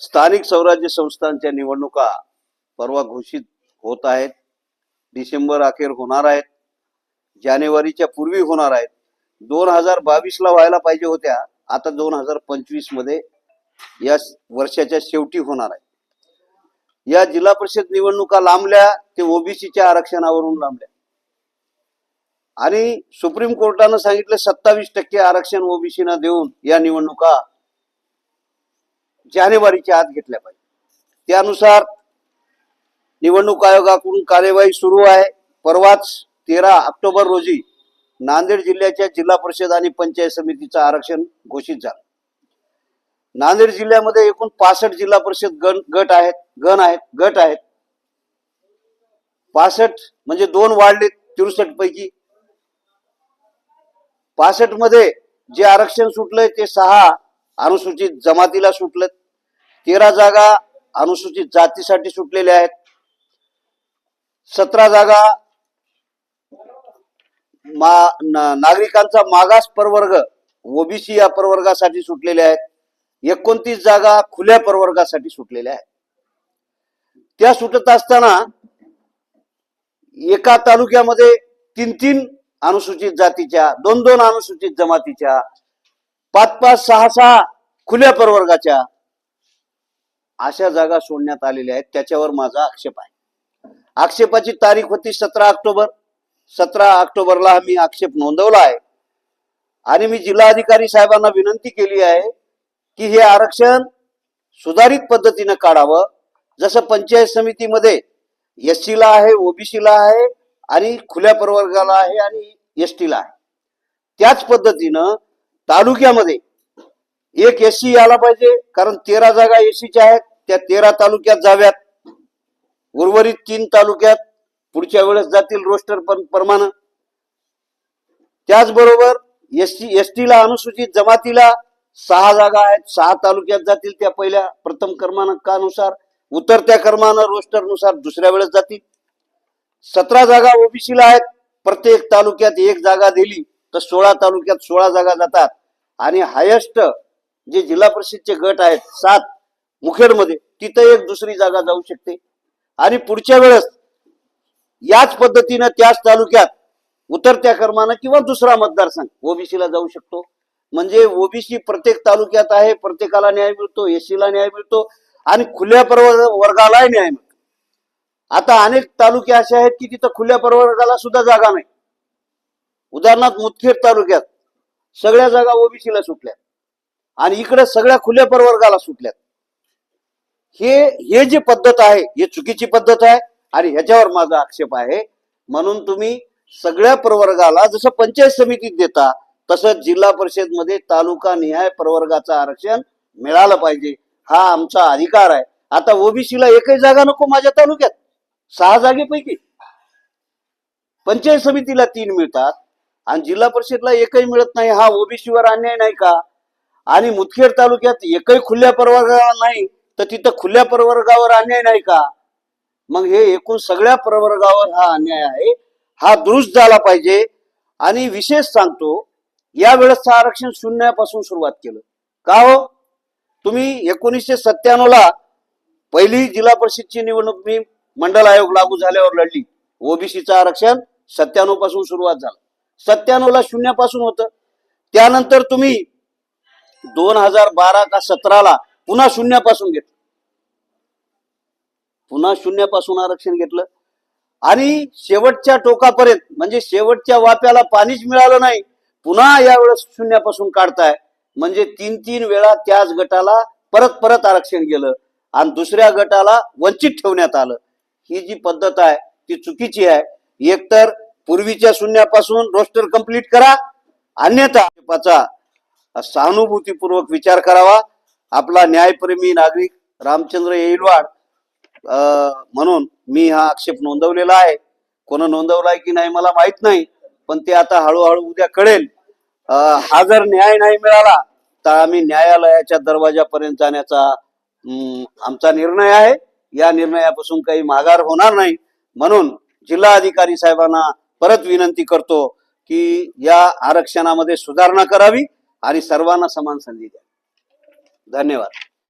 स्थानिक स्वराज्य संस्थांच्या निवडणुका परवा घोषित होत आहेत. डिसेंबर अखेर होणार आहेत. जानेवारीच्या पूर्वी होणार आहेत. दोन हजार बावीसला व्हायला पाहिजे होत्या. आता दोन हजार पंचवीसमध्ये या वर्षाच्या शेवटी होणार आहे या जिल्हा परिषद निवडणुका लांबल्या ते ओबीसीच्या आरक्षणावरून लांबल्या. आणि सुप्रीम कोर्टानं सांगितलं सत्तावीस टक्के आरक्षण ओबीसीना देऊन या निवडणुका जानेवारीच्या आत घेतल्या पाहिजे. त्यानुसार निवडणूक आयोगाकडून कार्यवाही सुरू आहे. परवाच तेरा ऑक्टोबर रोजी नांदेड जिल्ह्याच्या जिल्हा परिषद आणि पंचायत समितीचं आरक्षण घोषित झालं. नांदेड जिल्ह्यामध्ये एकूण पासष्ट जिल्हा परिषद गण गट आहेत गण आहेत गट आहेत. पासष्ट म्हणजे दोन वाढले तिरुसष्ट पैकी. पासष्टमध्ये जे आरक्षण सुटलंय ते सहा अनुसूचित जमातीला सुटलं तेरा जागा अनुसूचित जातीसाठी सुटलेल्या आहेत. सतरा जागा मा ना- नागरिकांचा मागास प्रवर्ग ओबीसी या प्रवर्गासाठी सुटलेल्या आहेत. एकोणतीस जागा खुल्या प्रवर्गासाठी सुटलेल्या आहेत. त्या सुटत असताना एका तालुक्यामध्ये तीन तीन अनुसूचित जातीच्या दोन दोन अनुसूचित जमातीच्या पाच पाच सहा सहा खुल्या प्रवर्गाच्या अशा जागा सोडण्यात आलेल्या आहेत त्याच्यावर माझा आक्षेप आहे. आक्षेपाची तारीख होती सतरा ऑक्टोबर. सतरा ऑक्टोबरला मी आक्षेप नोंदवला आहे. आणि मी जिल्हाधिकारी साहेबांना विनंती केली आहे की हे आरक्षण सुधारित पद्धतीनं काढावं. जसं पंचायत समितीमध्ये एस ला आहे ओबीसीला आहे आणि खुल्या प्रवर्गाला आहे आणि एस टीला आहे. त्याच पद्धतीनं तालुक्यामध्ये एक एससी आला पाहिजे कारण तेरा जागा एसीच्या आहेत. त्या तेरा तालुक्यात जाव्यात. उर्वरित तीन तालुक्यात पुढच्या वेळेस जातील रोस्टर प्रमाण. त्याचबरोबर एस टी एस ला अनुसूचित जमातीला सहा जागा आहेत. सहा तालुक्यात जातील त्या पहिल्या प्रथम क्रमांकानुसार. उतरत्या क्रमानं रोस्टरनुसार दुसऱ्या वेळेस जातील. सतरा जागा ओबीसीला आहेत. प्रत्येक तालुक्यात एक जागा दिली तर सोळा तालुक्यात सोळा जागा जातात. आणि हायेस्ट जे जिल्हा परिषदचे गट आहेत सात मुखेडमध्ये तिथं एक दुसरी जागा जाऊ शकते. आणि पुढच्या वेळेस याच पद्धतीनं त्याच तालुक्यात उतरत्या क्रमानं किंवा दुसरा मतदारसंघ ओबीसीला जाऊ शकतो. म्हणजे ओबीसी प्रत्येक तालुक्यात आहे प्रत्येकाला न्याय मिळतो एसीला न्याय मिळतो आणि खुल्या प्रवर्ग वर्गालाही न्याय मिळतो. आता अनेक तालुके असे आहेत की तिथं खुल्या प्रवर्गाला सुद्धा जागा नाही. उदाहरणार्थ मुदखेड तालुक्यात सगळ्या जागा ओबीसीला सुटल्या आणि इकडे सगळ्या खुल्या प्रवर्गाला सुटल्यात. हे हे जे पद्धत आहे हे चुकीची पद्धत आहे आणि ह्याच्यावर माझा आक्षेप आहे. म्हणून तुम्ही सगळ्या प्रवर्गाला जसं पंचायत समितीत देता तसं जिल्हा परिषदमध्ये तालुका निहाय प्रवर्गाचं आरक्षण मिळालं पाहिजे. हा आमचा अधिकार आहे. आता ओबीसीला एकही जागा नको माझ्या तालुक्यात. सहा जागेपैकी. पंचायत समितीला तीन मिळतात आणि जिल्हा परिषदला एकही मिळत नाही. हा ओबीसीवर अन्याय नाही का? आणि मुदखेड तालुक्यात एकही खुल्या प्रवर्गाला नाही. तर तिथं खुल्या प्रवर्गावर अन्याय नाही का? मग हे एकूण सगळ्या प्रवर्गावर हा अन्याय आहे. हा दुरुस्त झाला पाहिजे. आणि विशेष सांगतो या वेळेसचं आरक्षण शून्यापासून सुरुवात केलं. का हो? तुम्ही एकोणीसशे सत्त्याण्णव ला पहिली जिल्हा परिषदची निवडणूक मी मंडल आयोग लागू झाल्यावर लढली. ओबीसीचं आरक्षण सत्त्याण्णवपासून सुरुवात झालं. सत्त्याण्णव ला शून्यापासून होतं. त्यानंतर तुम्ही दोन हजार बारा का सतराला पुन्हा शून्यापासून घेतलं. पुन्हा शून्यापासून आरक्षण घेतलं. आणि शेवटच्या टोकापर्यंत म्हणजे शेवटच्या वाप्याला पाणीच मिळालं नाही पुन्हा यावेळेस शून्यापासून काढताय. म्हणजे तीन तीन वेळा त्याच गटाला परत परत आरक्षण गेलं आणि दुसऱ्या गटाला वंचित ठेवण्यात आलं. ही जी पद्धत आहे ती चुकीची आहे. एकतर पूर्वीच्या शून्यापासून रोस्टर कंप्लीट करा. अन्यथा सहानुभूतीपूर्वक विचार करावा. आपला न्यायप्रेमी नागरिक रामचंद्र येईलवाड म्हणून मी हा आक्षेप नोंदवलेला आहे. कोण नोंदवलाय की नाही मला माहीत नाही पण ते आता हळूहळू उद्या कळेल. अं, हा जर न्याय नाही मिळाला तर आम्ही न्यायालयाच्या दरवाजापर्यंत जाण्याचा आमचा निर्णय आहे. या निर्णयापासून काही माघार होणार नाही. म्हणून जिल्हा अधिकारी साहेबांना परत विनंती करतो की या आरक्षणामध्ये सुधारणा करावी आणि सर्वांना समान संधी द्या. धन्यवाद.